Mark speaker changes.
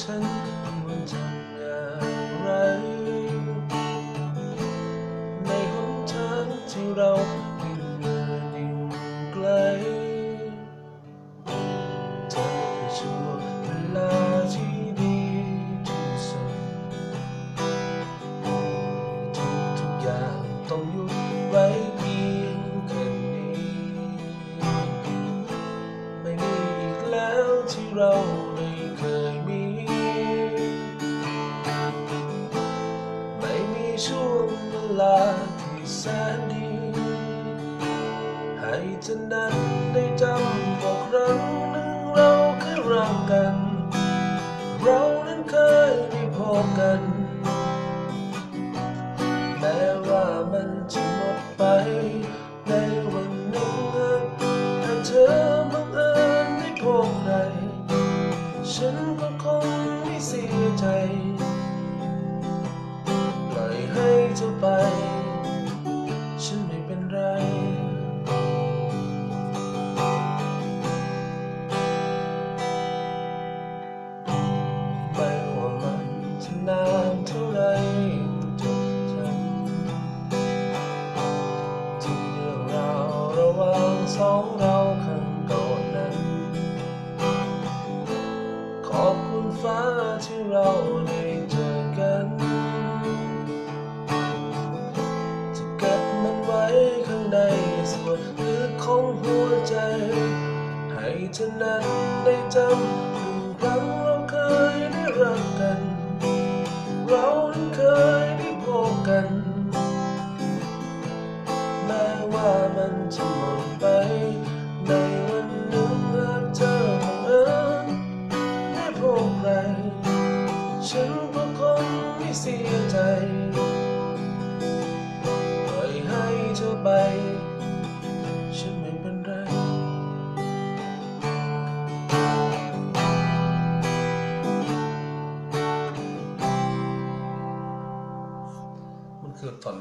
Speaker 1: ฉันควรทำอย่างไร ในหนทางที่เรายิ่งเดินยิ่งไกลเธอคือช่วงเวลาที่ดีที่สุดทุกทุกๆอย่างต้องหยุดไว้เพียงแค่นี้ ไม่มีอีกแล้วที่เราได้ ช่วงเวลาที่แสนดี ให้เธอนั้นได้จำบอกครั้งหนึ่งเราเคยรักกัน เรานั้นเคยได้พบกัน แม้ว่ามันจะหมดไปในวันหนึ่งถ้าเธอบังเอิญได้พบใครฉันก็คงไม่เสียใจ สองเราข้างก่อนนั้น ขอบคุณฟ้าที่เราได้เจอกันจะเก็บมันไว้ข้างในส่วนลึกของหัวใจ ให้เธอนั้นได้จำ พวกไรฉันก็คงไม่เสียใจปล่อยให้เธอไป ฉันไม่เป็นไร มันคือตอน